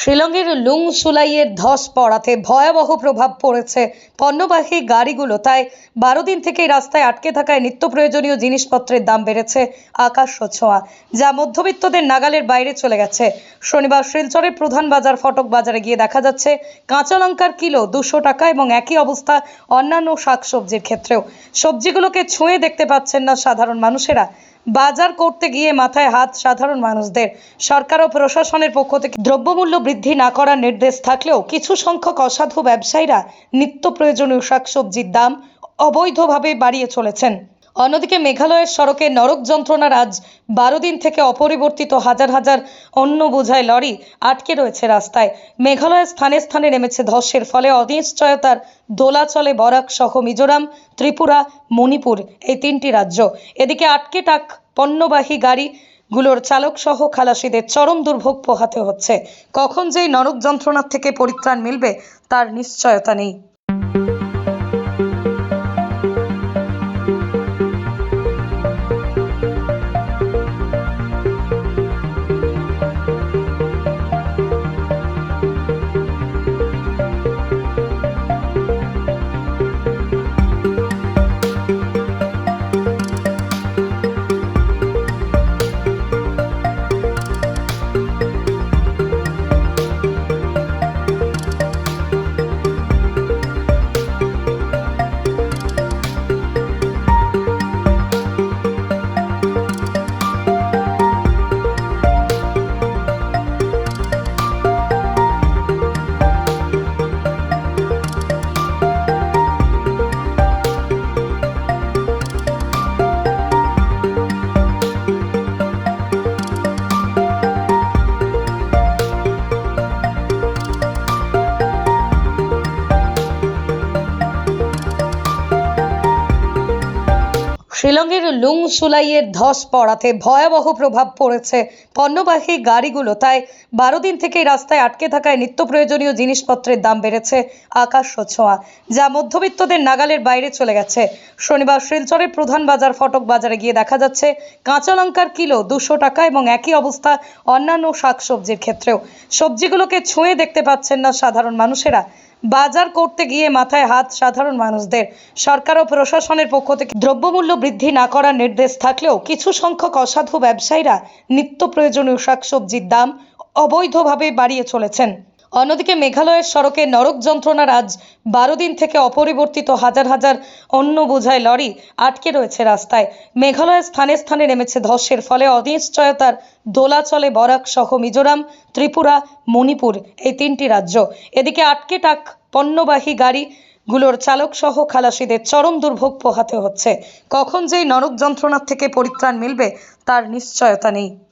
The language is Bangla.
শিলংয়ের লুং সুলাইয়ের ধস পড়াতে ভয়াবহ প্রভাব পড়েছে পণ্যবাহী গাড়িগুলো। তাই বারো দিন থেকেই রাস্তায় আটকে থাকায় নিত্য প্রয়োজনীয় জিনিসপত্রের দাম বেড়েছে আকাশ ছোঁয়া, যা মধ্যবিত্তদের নাগালের বাইরে চলে গেছে। শনিবার শিলচরের প্রধান বাজার ফটক বাজারে গিয়ে দেখা যাচ্ছে, কাঁচা লঙ্কার কিলো দুশো টাকা এবং একই অবস্থা অন্যান্য শাকসবজির ক্ষেত্রেও। সবজিগুলোকে ছুঁয়ে দেখতে পাচ্ছেন না সাধারণ মানুষেরা। বাজার করতে গিয়ে মাথায় হাত সাধারণ মানুষদের। সরকার ও প্রশাসনের পক্ষ থেকে দ্রব্যমূল্য বৃদ্ধি না করার নির্দেশ থাকলেও কিছু সংখ্যক অসাধু ব্যবসায়ীরা নিত্য প্রয়োজনীয় শাকসবজির দাম অবৈধভাবে বাড়িয়ে চলেছেন। অন্যদিকে মেঘালয়ের সড়কে নরক যন্ত্রণার আজ বারো দিন থেকে অপরিবর্তিত হাজার হাজার অন্য বোঝায় লরি আটকে রয়েছে রাস্তায়। মেঘালয়ের স্থানে স্থানে নেমেছে ধসের ফলে অনিশ্চয়তার দোলাচলে বরাক সহ মিজোরাম, ত্রিপুরা, মণিপুর এই তিনটি রাজ্য। এদিকে আটকে টাক পণ্যবাহী গাড়িগুলোর চালক সহ খালাসিদের চরম দুর্ভোগ পোহাতে হচ্ছে। কখন যেই নরক যন্ত্রণার থেকে পরিত্রাণ মিলবে, তার নিশ্চয়তা নেই। শিলংয়ের লুং সুলাইয়ের ধস পড়াতে ভয়াবহ প্রভাব পড়েছে পণ্যবাহী গাড়িগুলো। তাই বারো দিন থেকেই রাস্তায় আটকে থাকায় নিত্য প্রয়োজনীয় জিনিসপত্রের দাম বেড়েছে আকাশ ছোঁয়া, যা মধ্যবিত্তদের নাগালের বাইরে চলে গেছে। শনিবার শিলচরের প্রধান বাজার ফটক বাজারে গিয়ে দেখা যাচ্ছে, কাঁচা লঙ্কার কিলো দুশো টাকা এবং একই অবস্থা অন্যান্য শাকসবজির ক্ষেত্রেও। সবজিগুলোকে ছুঁয়ে দেখতে পাচ্ছেন না সাধারণ মানুষেরা। বাজার করতে গিয়ে মাথায় হাত সাধারণ মানুষদের। সরকার ও প্রশাসনের পক্ষ থেকে দ্রব্যমূল্য বৃদ্ধি না করার নির্দেশ থাকলেও কিছু সংখ্যক অসাধু ব্যবসায়ীরা নিত্য প্রয়োজনীয় শাকসবজির দাম অবৈধভাবে বাড়িয়ে চলেছেন। অন্যদিকে মেঘালয়ের সড়কে নরক যন্ত্রণার আজ বারো দিন থেকে অপরিবর্তিত হাজার হাজার অন্য বোঝায় লরি আটকে রয়েছে রাস্তায়। মেঘালয়ের স্থানে স্থানে নেমেছে ধসের ফলে অনিশ্চয়তার দোলাচলে বরাক সহ মিজোরাম, ত্রিপুরা, মণিপুর এই তিনটি রাজ্য। এদিকে আটকে টাক পণ্যবাহী গাড়ি গুলোর চালক সহ খালাসিদের চরম দুর্ভোগ পোহাতে হচ্ছে। কখন যেই নরক যন্ত্রণার থেকে পরিত্রাণ মিলবে তার নিশ্চয়তা নেই।